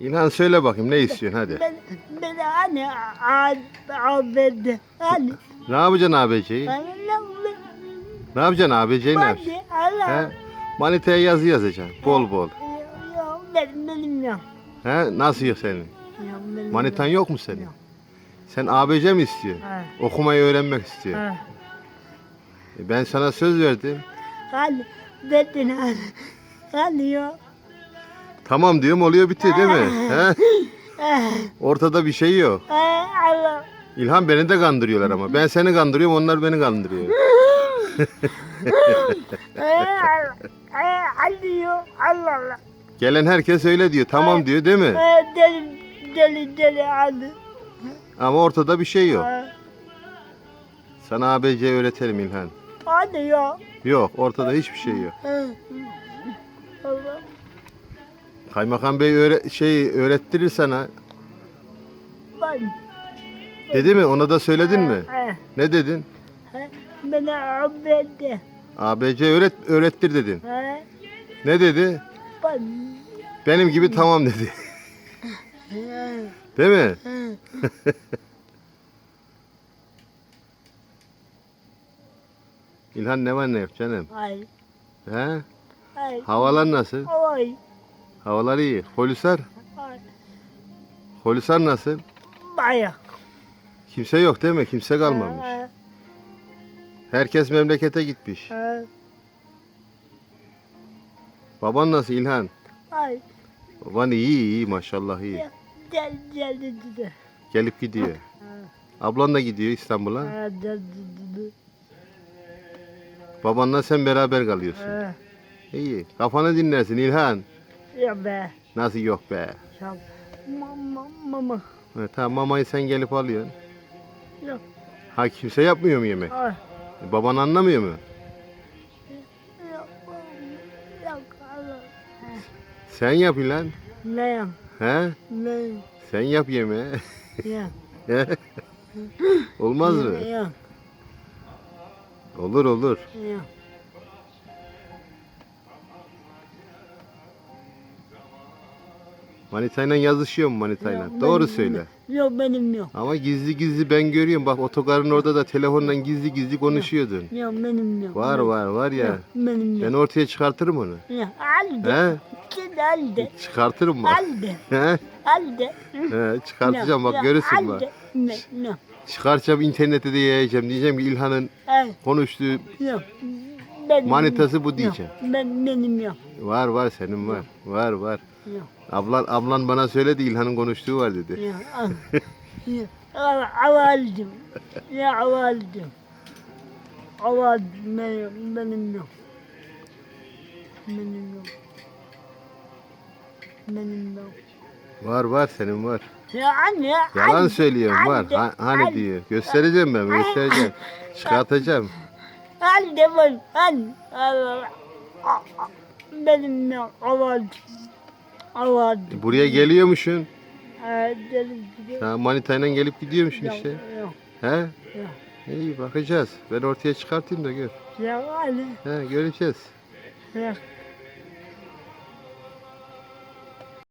İlhan söyle bakayım ne istiyorsun hadi. Ben, ben hani abi hani Ne yapacaksın ABC'yi? Ne yapacaksın ABC'yi ne yapacaksın? He? Manitaya yazı yazacaksın bol bol. Yok benim benim yok. He? Nasıl yok senin? Yok, benim Manitan yok mu senin? Yok. Sen ABC mi istiyorsun? Ha, Okumayı öğrenmek istiyorsun. ha. E Ben sana söz verdim. Hani dedin hani. Hani yok. Tamam diyorum oluyor bitiyor değil mi? He? Ortada bir şey yok. Allah. İlhan beni de kandırıyorlar ama. Ben seni kandırıyorum onlar beni kandırıyor. Allah. Allah. Gelen herkes öyle diyor. Tamam diyor değil mi? Deli deli deli hani. Ama ortada bir şey yok. Sana ABC öğretelim İlhan. Hani yok. Yok ortada hiçbir şey yok. Allah. Kaymakam Bey öğre şey öğrettirir sana. Ben. Dedi mi? Ona da söyledin mi? Eh, Ne dedin? eh, Bana abedi. ABC öğret öğrettir dedin. Eh, Ne dedi? Ben. Benim gibi tamam dedi. Değil mi? İlhan ne var ne yok canım? Ay. He? Ay. Havalar nasıl? Ay. Havalar iyi. Holisar? Holisar nasıl? Baya. Kimse yok değil mi? Kimse kalmamış. Herkes memlekete gitmiş. eh. Baban nasıl İlhan? Ay. Baban iyi iyi maşallah iyi. Gel gel dedi. Gelip gidiyor. Ablan da gidiyor İstanbul'a. Ha dedi. Babanla sen beraber kalıyorsun. Eh, İyi. Kafanı dinlersin İlhan. Ya be. Nasıl yok be? Ya. Mama mama. Ha, tamam mamayı sen gelip alıyorsun. Yok. Ha kimse yapmıyor mu yemek? Ay. Baban anlamıyor mu? Yok. Yok. Allah. Sen yap İlhan. Ne ya? He? Ne? Sen yap yemeği. Ya. Olmaz mı? Ya. Olur olur. Ya. Manitayla yazışıyor mu manitayla? Yok, Doğru benim- söyle. Yok benim yok. Ama gizli gizli ben görüyorum. Bak otogarın orada da telefonla gizli gizli konuşuyordun. Yok benim yok. Var var var ya. Yok, benim Ben yok. ortaya çıkartırım onu. Ya. Aldı. He? Git aldı. Çıkartırım bak. Aldı. He? Aldı. He, çıkartacağım bak görürsün bak. aldı. Ne? Ne? Çıkaracağım internette de yayacağım. Diyeceğim ki İlhan'ın Ay. konuştuğu Yok. Benim manitası bu yok. diyeceğim. Ben benim yok. Var var senin var. Var var. Yok. Ablan ablan bana söyledi İlhan'ın konuştuğu var dedi. Ya. Al- Avaldım. Ya avaldım. Avaldım. Benim, benim yok. Benim yok. Benim yok. Var var senin var. Ya anne. Yalan anne, söylüyorum var. anne, Ha- hani anne. diyor. Göstereceğim ben göstereceğim. Çıkartacağım. Anne ben. Anne. Benim yok. Avaldım. Avaldım. Buraya geliyormuşsun. Ha, dedim Ha, manitayla gelip gidiyormuşsun işte. yok, He? yok. İyi bakacağız. Ben ortaya çıkartayım da gör. Ya anne. He göreceğiz. Ya.